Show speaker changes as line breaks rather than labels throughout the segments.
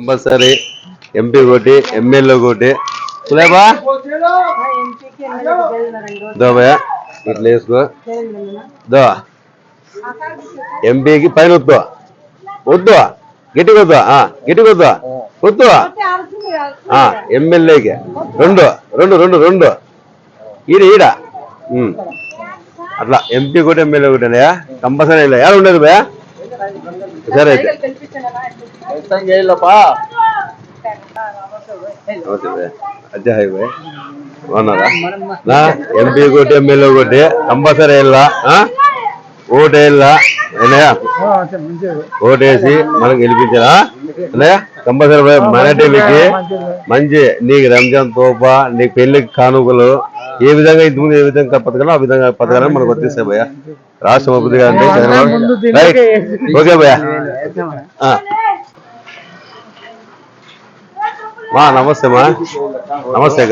Compulsory MP కోటి MLA కోటి సులేబా దోబయా ఇట్లా వేసుకో. దో. ఎంపీకి పైన వద్దు వద్దు గట్టికి వద్దు గట్టికి వద్దు వద్దు ఎమ్మెల్యేకి. రెండు రెండు రెండు రెండు. ఈడ ఈడ. అట్లా ఎంపీ కూడా ఎమ్మెల్యే కూడా కంపల్సరీ ఇలా ఎవరు ఉండదు భయ సరే అయితే. బాగున్నారా? ఎంపీ కొట్టి ఎమ్మెల్యే కొట్టి కంపల్సరీ వెళ్ళా ఓటు వెళ్ళా. ఓటేసి మనం గెలిపించారా అన్నయ్య కంపల్సరీ మన టీవీకి మంచి నీకు రంజాన్ తోప నీకు పెళ్ళికి కానుకలు ఏ విధంగా ఇంతకుముందు ఏ విధంగా పథకాలు ఆ విధంగా పథకాలు మనకు వచ్చేస్తాయి భయ్యా. రాష్ట్రం చంద్రబాబు. రైట్. ఓకే భయ్యా. మా నమస్తే మా. నమస్తే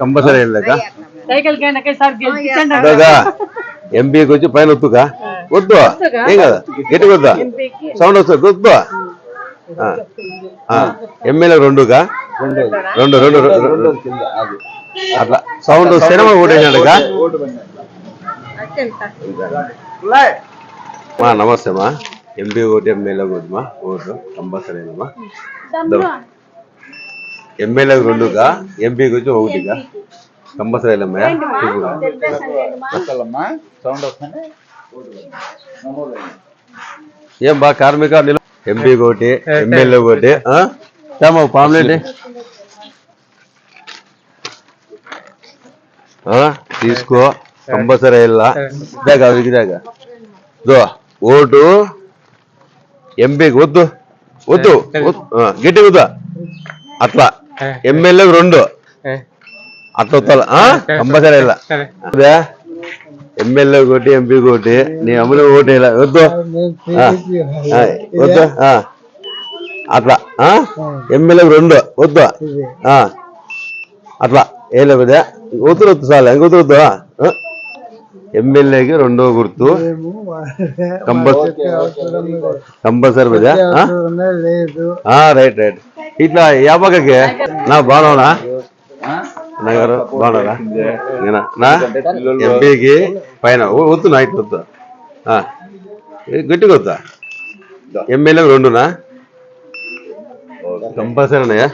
కంపల్సరీ వెళ్ళాక ఎంపీకి వచ్చి పైన వద్దుగా వద్దు ఏం కదా? గట్టి వద్దా సౌండ్ వస్తుంది వద్దు ఎమ్మెల్యే రెండుగా రెండు రెండు అట్లా. సౌండ్ సినిమా ఓటేసాడుగా మా నమస్తే మా ఎంపీ ఓటు ఎమ్మెల్యే ఓటు మా ఓటు కంపల్సరీనమ్మా ఎమ్మెల్యేకి రెండుగా ఎంపీకి వచ్చి ఒకటిగా. కంపల్సరీ. ఏం బా కార్మిక నిల ఎంపీ ఒకటి ఎమ్మెల్యే ఒకటి ఏమో పాములేంటి తీసుకో. కంపల్సరీ వెళ్ళా. ఇదాగా ఇదాగా దో ఓటు. ఎంపీకి వద్దు. వద్దు. గట్టి వద్దా. అట్లా. ఎమ్మెల్యేకి రెండు. అట్లా వస్తాలా కంపల్సరీ అదే. ఎమ్మెల్యే ఒకటి ఎంపీ ఒకటి. నీ అమ్ములు ఓటు వేయాల వద్దు. వద్దు. అట్లా. ఎమ్మెల్యేకి రెండు. వద్దు. అట్లా. వేయలే పెద్ద వద్దు వద్దు చాలు. ఇంక వద్దు. ఎమ్మెల్యేకి రెండో గుర్తు. Compulsory right right. ఇట్లా యాపకకి నా బాగున్నావునా
ఆ?
అన్నగారు బాగున్నారా నేనా? నా? ఎంపీకి పైన ఓ, వద్దు నైట్ వద్దు గట్టిగా వద్దా ఎమ్మెల్యే రెండునా? కంపల్సరీ ఉన్నాయా?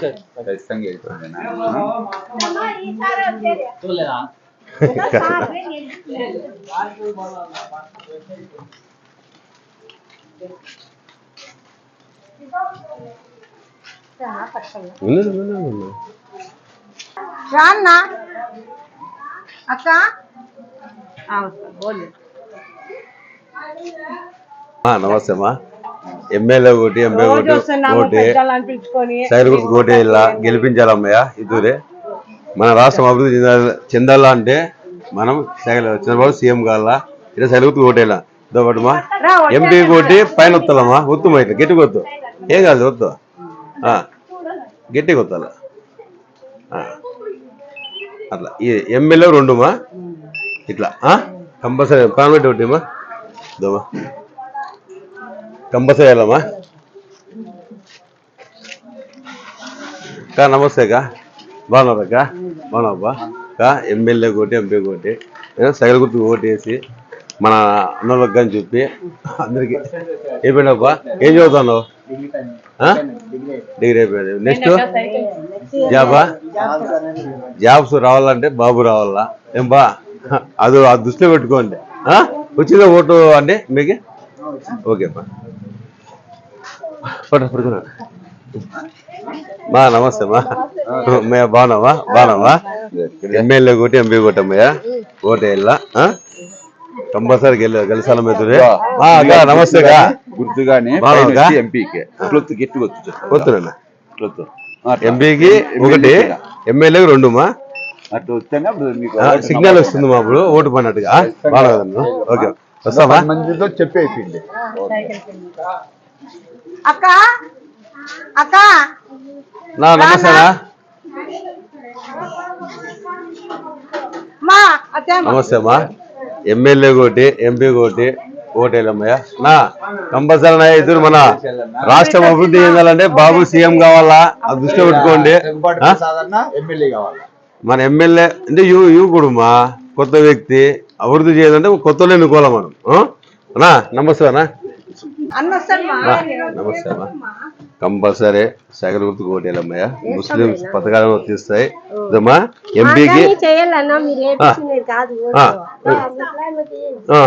రాన్న? అక్క?
నమస్తే అమ్మా. ఎమ్మెల్యే ఒకటి ఎంపీ ఒకటి ఒకటి సైడ్ గుర్తు కోటి ఇలా గెలిపించాలమ్మయ్య ఇద్దరే మన రాష్ట్రం అభివృద్ధి చెందాలి చెందాలా అంటే మనం చంద్రబాబు సీఎం కావాలా? ఇట్లా సైడ్ గుర్తు కోటేలా ఇదొకటిమా ఎంపీ కోటి పైన వస్తాలమ్మా వద్దుమా ఇట్లా గట్టిగా వద్దు ఏం కాదు వద్దు ఆ, గట్టిగా వస్తాల అట్లా. ఈ ఎమ్మెల్యే రెండుమా ఇట్లా కంపల్సరీ పార్లమెంట్ ఒకటిమా దోమా కంపల్సరీ వెళ్ళమ్మా కా నమస్తే కా. బాగున్నారా కా బాగున్నావా? కా ఎమ్మెల్యే కోటి ఎంపీ కోటి. ఏ, సైకిల్ గుర్తు ఓటేసి మన అన్నోళ్ళకి అని చెప్పి అందరికి అయిపోయినావా ఏం చదువుతున్నావు? డిగ్రీ అయిపోయింది. నెక్స్ట్ జాబా జాబ్స్ రావాలంటే బాబు రావాలా? ఏం బా? అది ఆ దృష్టిలో పెట్టుకోండి. వచ్చిందా ఓటు అండి మీకు? ఓకే బా మా నమస్తే మా మే బాగున్నావా? బాగున్నావా? ఎమ్మెల్యే కొట్టి ఎంపీ కొట్టమ్మయ్యా ఓటు వెళ్ళా కంపల్సరీ గెలి గెలిచాల మెతుడే నమస్తే
గుర్తుగానే ఎంపీకి. క్లొత్తు గట్టి
వస్తున్నా.
క్లొత్తు.
ఎంపీకి ఒకటి ఎమ్మెల్యేకి రెండు మా సిగ్నల్ వస్తుంది మా ఇప్పుడు ఓటు పడినట్టుగా బాగా ఓకే.
చెప్పి అయిపోయింది
అక్క అక్క.
నా
అత్తే
నమస్తే అమ్మా. ఎమ్మెల్యే కోటి ఎంపీ కోటి ఓటేలమ్మయ్య. నా కంపల్సరీ నా ఇద్దరు మన రాష్ట్రం అభివృద్ధి చెందాలంటే బాబు సీఎం కావాలా? అది దృష్టిలో పెట్టుకోండి. మన ఎమ్మెల్యే అంటే యూ యువకుడు మా కొత్త వ్యక్తి అభివృద్ధి చేయాలంటే కొత్త వాళ్ళు ఎన్నుకోవాలి మనం? అన్నా నమస్తే అన్నా
అన్న వస్తాడు మా
రా, నమస్తే అమ్మా. కంపల్సరీ సగల గుర్తు కోటేలమ్మయ్య. ముస్లింస్ పథకాలను వర్తిస్తాయి ఎంపీకి
చేయాలన్నా మీరు ఏపించినది కాదు.
ఆ. ఆ,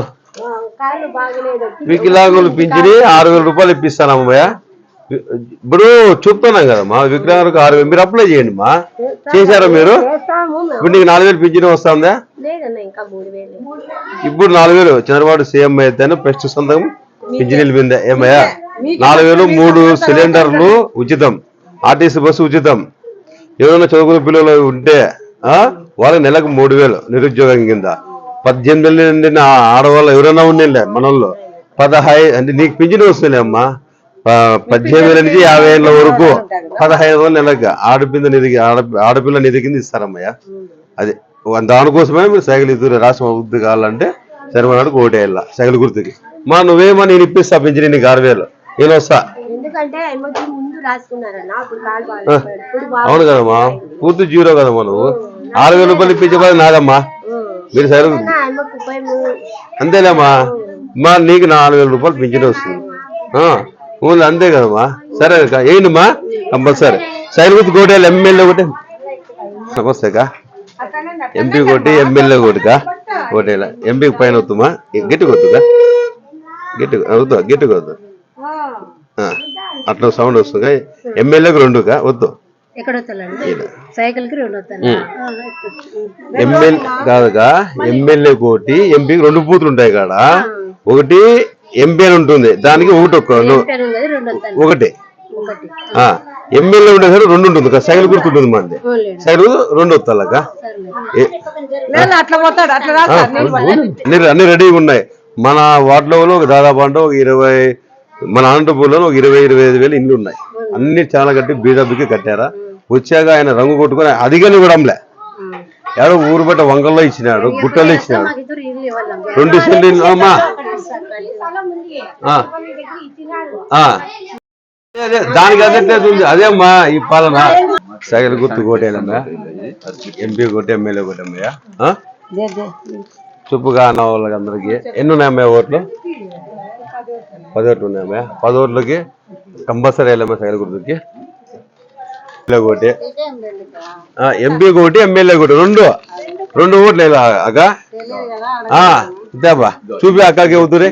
కాళ్ళు బాగలేదు.
వికలాంగులు పింఛని ఆరు వేల రూపాయలు ఇప్పిస్తానమ్మయ్య. ఇప్పుడు చూపుతున్నాం కదమ్మా వికలాంగులకు ఆరు వేలు మీరు అప్లై చేయండి మా చేశారా మీరు?
చేస్తాము మేము.
ఇప్పుడు నీకు నాలుగు వేలు పింఛని వస్తుందా?
లేదన్నా ఇంకా మూడు వేలు.
ఇప్పుడు నాలుగు వేలు చంద్రబాబు సీఎం అయితేనే ఫస్ట్ సొంతం పింఛనీలు మీద ఏమయ్యా నాలుగు వేలు మూడు సిలిండర్లు ఉచితం. ఆర్టీసీ బస్సు ఉచితం. ఎవరైనా చదువుకునే పిల్లలు ఉంటే ఆ వాళ్ళకి నెలకు మూడు వేలు నిరుద్యోగం కింద. పద్దెనిమిది ఏళ్ళు నిండిన ఆడవాళ్ళు ఎవరైనా ఉండే మనల్లో పదహై అంటే నీకు పింఛన్ వస్తుంది అమ్మా. పద్దెనిమిది వేల నుంచి యాభై ఏళ్ళ వరకు పదహైదు వందల నెలకు ఆడపిల్ల నిధి ఆడ ఆడపిల్ల నిధి కింద ఇస్తారమ్మయ్య. అది దానికోసమే మీరు సైకిల్ ఇద్దరు రాష్ట్రం అభివృద్ధి కావాలంటే సరిపడినట్టు ఓటేయాల సైకిల్ గుర్తుకి. మా నువ్వేమో నేను ఇప్పిస్తా పింఛని నీకు ఆరు వేలు నేను వస్తా అవును కదమ్మా. పూర్తి జీరో కదమ్మా నువ్వు. ఆరు వేల రూపాయలు ఇప్పించే పని నాదమ్మా. మీరు
ఉపయోగం
అంతేలేమ్మా. మా నీకు నాలుగు వేల రూపాయలు పింఛన్ వస్తుంది. ఊళ్ళో అంతే కదమ్మా. సరే ఏంటమ్మా కంపల్సరీ. సైకిల్ గుర్తు కోటేయాలి ఎమ్మెల్యే ఒకటి నమస్తే అక్క ఎంపీ కొట్టి ఎమ్మెల్యే కొట్టుగా కోటేయాల ఎంపీకి పైన వద్దుమా గట్టి కొద్దుగా గట్టి వద్దు గట్టి వద్దు. అట్లా సౌండ్ వస్తుందిగా ఎమ్మెల్యేకి రెండుగా వద్దు.
ఎక్కడ వస్తానండి సైకిల్కి రెండు వస్తాను
ఎమ్మెల్యే కాదుగా ఎమ్మెల్యే కోటి ఎంపీకి రెండు బూతులు ఉంటాయి కాడ? ఒకటి ఎంపీ అని ఉంటుంది. దానికి ఒకటి ఒక్క ఒకటి. ఎమ్మెల్యే ఉండే సరే రెండు ఉంటుంది కదా సైకిల్ గుర్తు ఉంటుంది మనది సైకిల్ రెండు వస్తాలక అన్ని రెడీగా ఉన్నాయి. మన వార్డులో ఒక దాదాపు అంటే ఒక ఇరవై మన అనంతపూర్లో ఒక ఇరవై ఇరవై ఐదు వేలు ఇండ్లు ఉన్నాయి. అన్ని చాలా కట్టి బీజాపీకి కట్టారా. వచ్చాక ఆయన రంగు కొట్టుకొని అదిగని కూడా అమ్మలే. ఎవడో ఊరు బట్ట వంగల్లో ఇచ్చినాడు గుట్టల్లో ఇచ్చినాడు. రెండు సెంట్లు ఇల్లు, అమ్మా. ఆ. ఆ. అదే, దానికి అదే ఉంది. అదే అమ్మా ఈ పాలన. సగలు గుర్తు కోటేనమ్మా ఎంపీ కోట ఎమ్మెల్యే కోట అమ్మయ్యా చుప్పుగా అన్న వాళ్ళకి అందరికి ఎన్ని ఉన్నాయమ్మా ఓట్లు? పది ఓట్లు ఉన్నాయమ్మా. పది ఓట్లకి కంపల్సరీ వెళ్ళమ్మా సగలు గుర్తుకి. ఒకటి ఎంపీ ఒకటి ఎమ్మెల్యే ఒకటి రెండు. రెండు ఓట్లు వేయాలా అక్క? ఇద్దాబా చూపి అక్కకి
అవుతుంది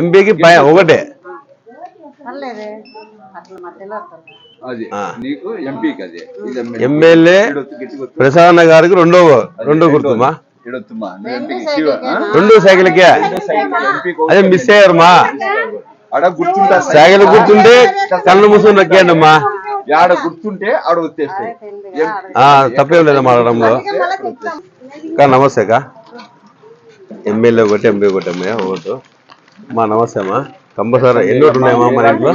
ఎంపీకి ఒకటే. ఎమ్మెల్యే ప్రసాద్ గారికి రెండో రెండో గుర్తుమా? రెండు సైకిల్కే అదే మిస్ అయ్యారమ్మా
ఆడ గుర్తుంటా
సైకిల్ గుర్తుంటే కళ్ళు మూసుకొని నొక్కేయండమ్మా
ఆడ గుర్తుంటే ఆడ వచ్చేస్తాయి.
ఆ, తప్పేం లేదమ్మా ఆడడంలో. కా నమస్తే కా? ఎమ్మెల్యే ఒకటి ఎంపీ ఒకటి అమ్మయ్య ఓటు మా నమస్తే అమ్మా. కంపల్సరీ ఎన్ని ఓట్లు ఉన్నాయమ్మా మన ఇంట్లో?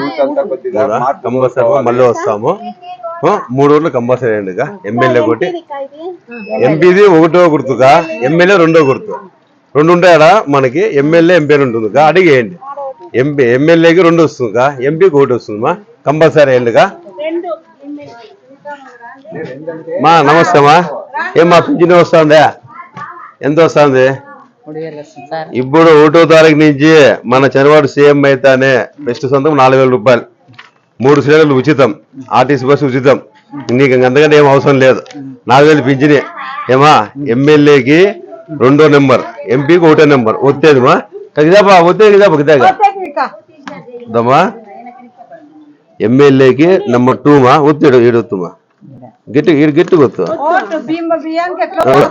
మూడా కంపల్సరీ మళ్ళీ వస్తాము. మూడు ఓట్లు కంపల్సరీ అండి ఎమ్మెల్యే ఒకటి. ఎంపీది ఒకటో గుర్తుగా ఎమ్మెల్యే రెండో గుర్తు. రెండు ఉంటాయడా మనకి. ఎమ్మెల్యే ఎంపీ అని ఉంటుంది. అడిగేయండి ఎంపీ ఎమ్మెల్యేకి రెండు వస్తుంది కా ఎంపీకి ఒకటి వస్తుందమ్మా. కంపల్సరీ ఏంటిగా మా నమస్తే మా ఏం మా పింఛన్ వస్తుందా? ఎంత వస్తుంది? ఇప్పుడు ఒకటో తారీఖు నుంచి మన చంద్రబాబు సీఎం అయితేనే బెస్ట్ సొంతం నాలుగు వేల రూపాయలు. మూడు సిలిండర్లు ఉచితం. ఆర్టీసీ బస్సు ఉచితం. నీకు ఇంక అంతకంటే ఏం అవసరం లేదు. నాలుగు వేలు పింఛనే. ఏమా? ఎమ్మెల్యేకి రెండో నెంబర్. ఎంపీకి ఒకటో నెంబర్. ఒత్తేది మా? కదిదాపా ఒత్తేది కదా దమ్మా ఎమ్మెల్యేకి నెంబర్ టూ మా? ఒత్తిడు ఈడొత్తుమా గట్టి ఈడు గట్టి
పోవాలా?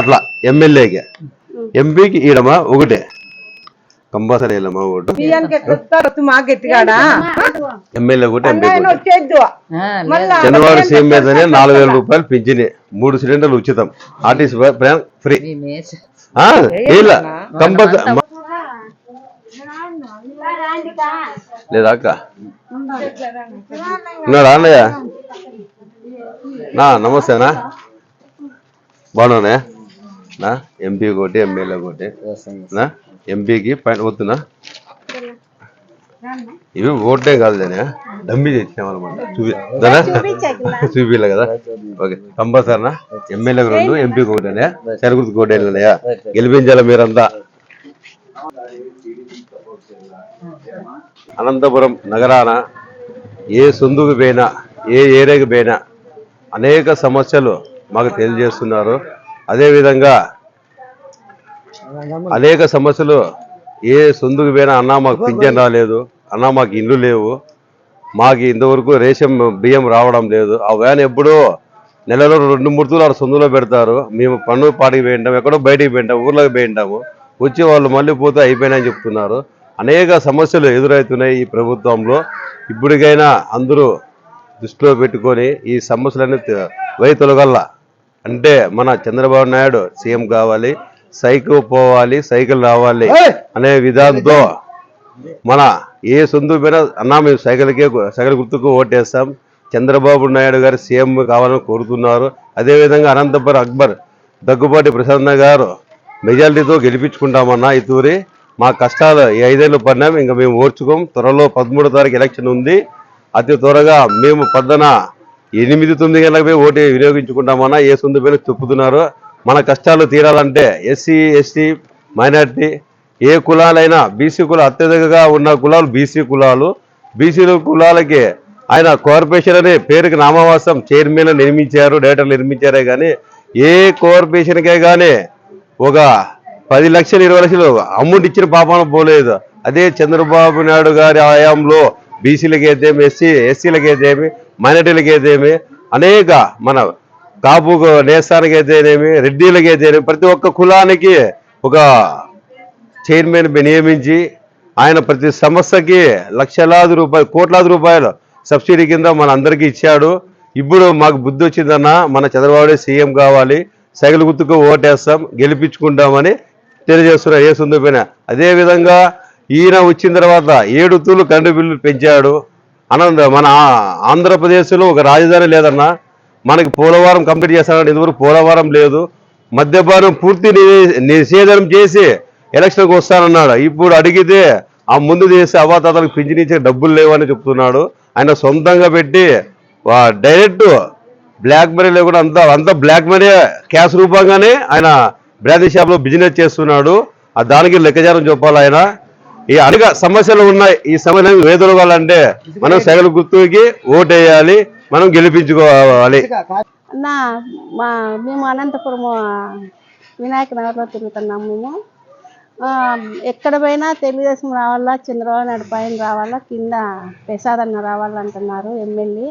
అట్లా. ఎమ్మెల్యేకి. ఎంపీకి ఈడమా ఒకటే. కంపల్సరీ వెళ్ళమ్మా ఓటు ఎమ్మెల్యే ఒకటి ఎంపీ జనవరి సీఎం మీదనే నాలుగు వేల రూపాయలు పింఛని. మూడు సిలిండర్లు ఉచితం. ఆర్టీసీ ప్రయాణం ఫ్రీ. కంపల్సరీ లేదా అక్క? ఉన్నాడా అన్నయ్య? నా నమస్తేనా? బాగున్నానే నా? ఎంపీ కోటి ఎమ్మెల్యే కోటి నా? ఎంపీకి పైన వద్దునా ఇవి ఓటే కాదు దాని డమ్మి తెచ్చామన్నమాట చూపి చూపిలే కదా. ఓకే. కంపల్సరినా? ఎమ్మెల్యేకి రెండు ఎంపీ ఒకటేనే? సరుగుర్తి కోటేళ్ళనయా గెలిపించాలి మీరంతా. అనంతపురం నగరాన ఏ సొందుకు పోయినా ఏ ఏరియాకి పోయినా అనేక సమస్యలు మాకు తెలియజేస్తున్నారు. అదేవిధంగా అనేక సమస్యలు ఏ సొందుకు పోయినా అన్నా మాకు పింఛన్ రాలేదు అన్నా మాకు ఇండ్లు లేవు మాకు ఇంతవరకు రేషన్ బియ్యం రావడం లేదు. ఆ వ్యాన్ ఎప్పుడూ నెలలో రెండు మూడు ఆడ సొందులో పెడతారు. మేము పన్ను పాటికి పోయింటాం ఎక్కడో బయటికి పోయింటాం ఊర్లోకి పోయింటాము. వచ్చి వాళ్ళు మళ్ళీ పోతే అయిపోయినాయని చెప్తున్నారు. అనేక సమస్యలు ఎదురవుతున్నాయి ఈ ప్రభుత్వంలో. ఇప్పటికైనా అందరూ దృష్టిలో పెట్టుకొని ఈ సమస్యలన్నీ వై తొలగల్లా. అంటే మన చంద్రబాబు నాయుడు సీఎం కావాలి సైకిల్ పోవాలి సైకిల్ రావాలి అనే విధానంతో మన ఏ సొంత పైన అన్నా మేము సైకిల్కే సైకిల్ గుర్తుకు ఓటేస్తాం. చంద్రబాబు నాయుడు గారు సీఎం కావాలని కోరుతున్నారు. అదేవిధంగా అనంతపురం అక్బర్ దగ్గుబాటి ప్రసన్న గారు మెజారిటీతో గెలిపించుకుంటామన్నా ఈ తూరి మా కష్టాలు ఈ ఐదేళ్ళు పడినాం ఇంకా మేము ఓర్చుకోం. త్వరలో పదమూడో తారీఖు ఎలక్షన్ ఉంది. అతి త్వరగా మేము పొద్దున ఎనిమిది తొమ్మిది గంటలకు పోయి ఓటు వినియోగించుకుంటామన్నా ఏ సొంత పేరు చెప్పుతున్నారు మన కష్టాలు తీరాలంటే ఎస్సీ ఎస్టీ మైనార్టీ ఏ కులాలైనా బీసీ కులాలు అత్యధికంగా ఉన్న కులాలు బీసీ కులాలు. బీసీ కులాలకి ఆయన కార్పొరేషన్ అనే పేరుకి నామవాసం చైర్మన్ నిర్మించారు డైరెక్టర్లు నిర్మించారే కానీ ఏ కార్పొరేషన్కే కానీ ఒక పది లక్షలు ఇరవై లక్షలు అమౌంట్ ఇచ్చిన పాపన పోలేదు. అదే చంద్రబాబు నాయుడు గారి హయాంలో బీసీలకి ఎస్సీ ఎస్సీలకి మైనార్టీలకు అయితేమి అనేక మన కాపు నేస్తానికి అయితేనేమి రెడ్డిలకి అయితేనేమి ప్రతి ఒక్క కులానికి ఒక చైర్మన్ నియమించి ఆయన ప్రతి సమస్యకి లక్షలాది రూపాయలు కోట్లాది రూపాయలు సబ్సిడీ కింద మన అందరికీ ఇచ్చాడు. ఇప్పుడు మాకు బుద్ధి వచ్చిందన్న మన చంద్రబాబు సీఎం కావాలి సైకిల్ గుర్తుకు ఓటేస్తాం గెలిపించుకుంటామని తెలియజేస్తున్నారు ఏ సుందరపైన అదేవిధంగా ఈయన వచ్చిన తర్వాత ఏడు తూలు కరెంటు బిల్లు పెంచాడు. అనంత మన ఆంధ్రప్రదేశ్లో ఒక రాజధాని లేదన్నా మనకి పోలవరం కంప్లీట్ చేస్తానంటే ఇంతవరకు పోలవరం లేదు. మద్యపానం పూర్తి ని- నిషేధం చేసి ఎలక్షన్కి వస్తానన్నాడు. ఇప్పుడు అడిగితే ఆ ముందు చేసే అవాతాతలకు పింఛనిచ్చే డబ్బులు లేవని చెప్తున్నాడు. ఆయన సొంతంగా పెట్టి డైరెక్ట్ బ్లాక్ మనీ లేకుండా అంతా అంతా బ్లాక్ మనీ క్యాష్ రూపంగానే ఆయన బ్రాందీ షాప్లో బిజినెస్ చేస్తున్నాడు. ఆ దానికి లెక్కచారం చెప్పాలి ఆయన. ఈ అనేక సమస్యలు ఉన్నాయి ఈ సమస్యలు వేదొలగాలంటే మనం సగల గుర్తుకి ఓటేయాలి మనం గెలిపించుకోవాలి.
అన్న మా మేము అనంతపురం వినాయక నగర్లో తిరుగుతున్నాం మేము. ఎక్కడ పోయినా తెలుగుదేశం రావాలా చంద్రబాబు నాయుడు పైన రావాలా కింద ప్రసాద్ అన్న రావాలంటున్నారు ఎమ్మెల్యే.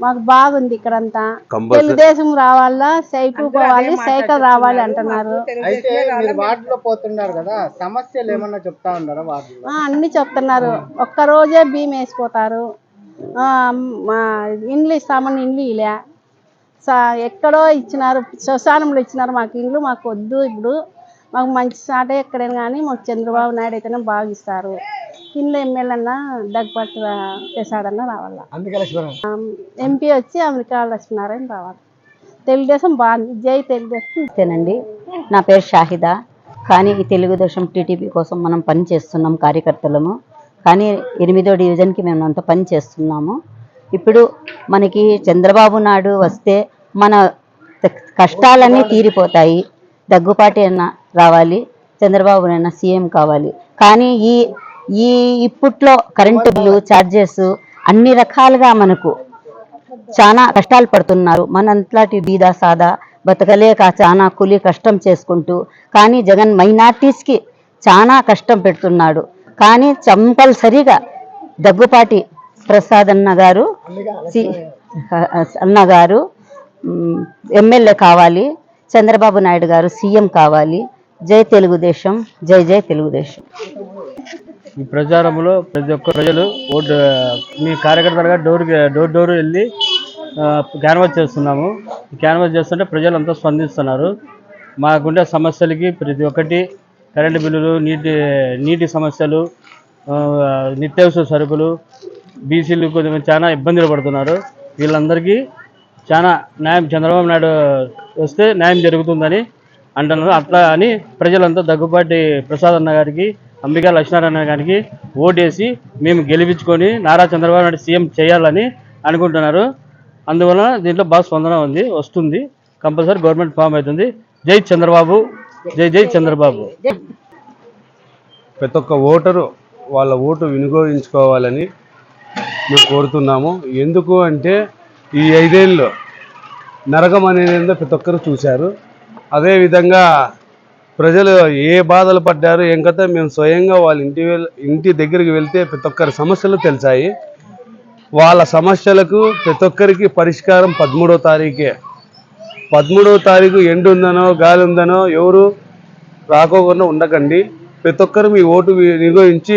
మాకు బాగుంది ఇక్కడంతా.
కంపల్సరీ
తెలుగుదేశం రావాలా సైకిల్ పోవాలి సైకిల్ రావాలి అంటున్నారు.
అయితే మీరు వార్డులో పోతున్నారు కదా సమస్యలు ఏమన్నా చెప్తా ఉన్నారా వార్డులో?
ఆ, అన్ని చెప్తున్నారు. ఒక్క రోజే బియ్యం వేసిపోతారు. ఆ, మా ఇండ్లు ఇస్తామని ఇండ్లు ఇలా సా ఎక్కడో ఇచ్చినారు శ్మశానంలో ఇచ్చినారు మాకు ఇండ్లు మాకు వద్దు ఇప్పుడు. మాకు మంచి సాటే ఎక్కడైనా కానీ మాకు చంద్రబాబు నాయుడు అయితేనే బాగా ఇస్తారు. కింద ఎమ్మెల్యే అన్న దగ్గపట్టు ప్రసాదన్న రావాలా. ఎంపీ వచ్చి అమెరికా లక్ష్మీనారాయణ రావాలి. తెలుగుదేశం బాగుంది జై తెలుగుదేశం.
నమస్తేనండి నా పేరు షాహిదా. కానీ ఈ తెలుగుదేశం టీడీపీ కోసం మనం పని చేస్తున్నాం కార్యకర్తలము. కానీ ఎనిమిదో డివిజన్కి మేము అంత పని చేస్తున్నాము. ఇప్పుడు మనకి చంద్రబాబు నాయుడు వస్తే మన కష్టాలన్నీ తీరిపోతాయి. దగ్గుపాటి అన్న రావాలి చంద్రబాబు సీఎం కావాలి. కానీ ఈ ఈ ఇప్పట్లో కరెంటు బిల్లు ఛార్జెస్ అన్ని రకాలుగా మనకు చాలా కష్టాలు పడుతున్నారు. మనంతలాంటి బీదా సాదా బతకలేక చాలా కూలి కష్టం చేసుకుంటూ కానీ జగన్ మైనార్టీస్కి చాలా కష్టం పెడుతున్నాడు. కానీ కంపల్సరిగా దగ్గుపాటి ప్రసాద్ అన్న గారు సి- అన్న గారు ఎమ్మెల్యే కావాలి చంద్రబాబు నాయుడు గారు సీఎం కావాలి. జై తెలుగుదేశం జై జై తెలుగుదేశం.
ఈ ప్రచారంలో ప్రతి ఒక్క ప్రజలు ఓటు మీ కార్యకర్తలుగా డోర్ డోర్ డోర్ వెళ్ళి క్యాన్వాస్ చేస్తున్నాము. క్యాన్వాస్ చేస్తుంటే ప్రజలు అంతా స్పందిస్తున్నారు మాకుండే సమస్యలకి ప్రతి ఒక్కటి కరెంటు బిల్లులు నీటి నీటి సమస్యలు నిత్యావసర సరుకులు బీసీలు కొంచెం చాలా ఇబ్బందులు పడుతున్నారు. వీళ్ళందరికీ చాలా న్యాయం చంద్రబాబు నాయుడు వస్తే న్యాయం జరుగుతుందని అంటున్నారు. అట్లా అని ప్రజలంతా దగ్గుబాటి ప్రసాద్ అన్న గారికి అంబికా లక్ష్మీనారాయణ గారికి ఓటేసి మేము గెలిపించుకొని నారా చంద్రబాబు నాయుడు సీఎం చేయాలని అనుకుంటున్నారు. అందువలన దీంట్లో బాగా స్పందన ఉంది వస్తుంది. కంపల్సరీ గవర్నమెంట్ ఫామ్ అవుతుంది. జై చంద్రబాబు జై జై చంద్రబాబు.
ప్రతి ఒక్క ఓటరు వాళ్ళ ఓటు వినియోగించుకోవాలని మేము కోరుతున్నాము. ఎందుకు అంటే ఈ ఐదేళ్ళు నరకం అనేది ప్రతి ఒక్కరు చూశారు. అదేవిధంగా ప్రజలు ఏ బాధలు పడ్డారు ఏం కథ మేము స్వయంగా వాళ్ళ ఇంటి ఇంటి దగ్గరికి వెళ్తే ప్రతి ఒక్కరి సమస్యలు తెలిసాయి. వాళ్ళ సమస్యలకు ప్రతి ఒక్కరికి పరిష్కారం పదమూడో తారీఖే. పదమూడవ తారీఖు ఎండు ఉందనో గాలి ఉందనో ఎవరు రాకోకుండా ఉండకండి. ప్రతి ఒక్కరు మీ ఓటు వినియోగించి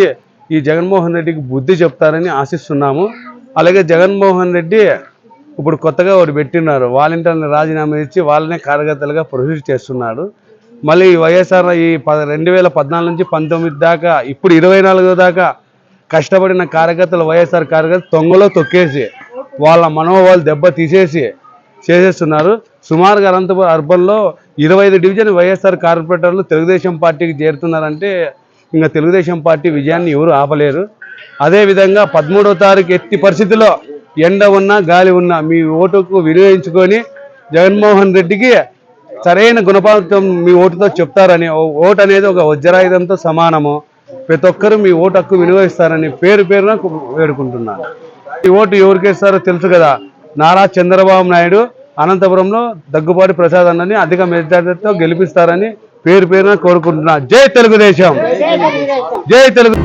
ఈ జగన్మోహన్ రెడ్డికి బుద్ధి చెప్తారని ఆశిస్తున్నాము. అలాగే జగన్మోహన్ రెడ్డి ఇప్పుడు కొత్తగా ఒకటి పెట్టినారు. వాలంటీర్ని రాజీనామా ఇచ్చి వాళ్ళనే కార్యకర్తలుగా ప్రొసీడ్ చేస్తున్నాడు. మళ్ళీ ఈ వైఎస్ఆర్ ఈ ప రెండు వేల పద్నాలుగు నుంచి పంతొమ్మిది దాకా ఇప్పుడు ఇరవై నాలుగు దాకా కష్టపడిన కార్యకర్తలు వైఎస్ఆర్ కార్యకర్తలు తొంగలో తొక్కేసి వాళ్ళ మనోభావాలు దెబ్బ తీసేసి చేసేస్తున్నారు. సుమారుగా అనంతపురం అర్బన్లో ఇరవై ఐదు డివిజన్ వైఎస్ఆర్ కార్పొరేటర్లు తెలుగుదేశం పార్టీకి చేరుతున్నారంటే ఇంకా తెలుగుదేశం పార్టీ విజయాన్ని ఎవరు ఆపలేరు. అదేవిధంగా పదమూడో తారీఖు ఎత్తి పరిస్థితిలో ఎండ ఉన్నా గాలి ఉన్నా మీ ఓటుకు వినియోగించుకొని జగన్మోహన్ రెడ్డికి సరైన గుణపాతం మీ ఓటుతో చెప్తారని ఓ- ఓటు అనేది ఒక వజ్రాయుధంతో సమానము. ప్రతి ఒక్కరూ మీ ఓటు హక్కు వినియోగిస్తారని పేరు పేరున వేడుకుంటున్నాను. ఈ ఓటు ఎవరికేస్తారో తెలుసు కదా. నారా చంద్రబాబు నాయుడు అనంతపురంలో దగ్గుబాటి ప్రసాద్ అన్నని అధిక మెజార్టీతో గెలిపిస్తారని పేరు పేరున కోరుకుంటున్నా. జై తెలుగుదేశం! జై తెలుగు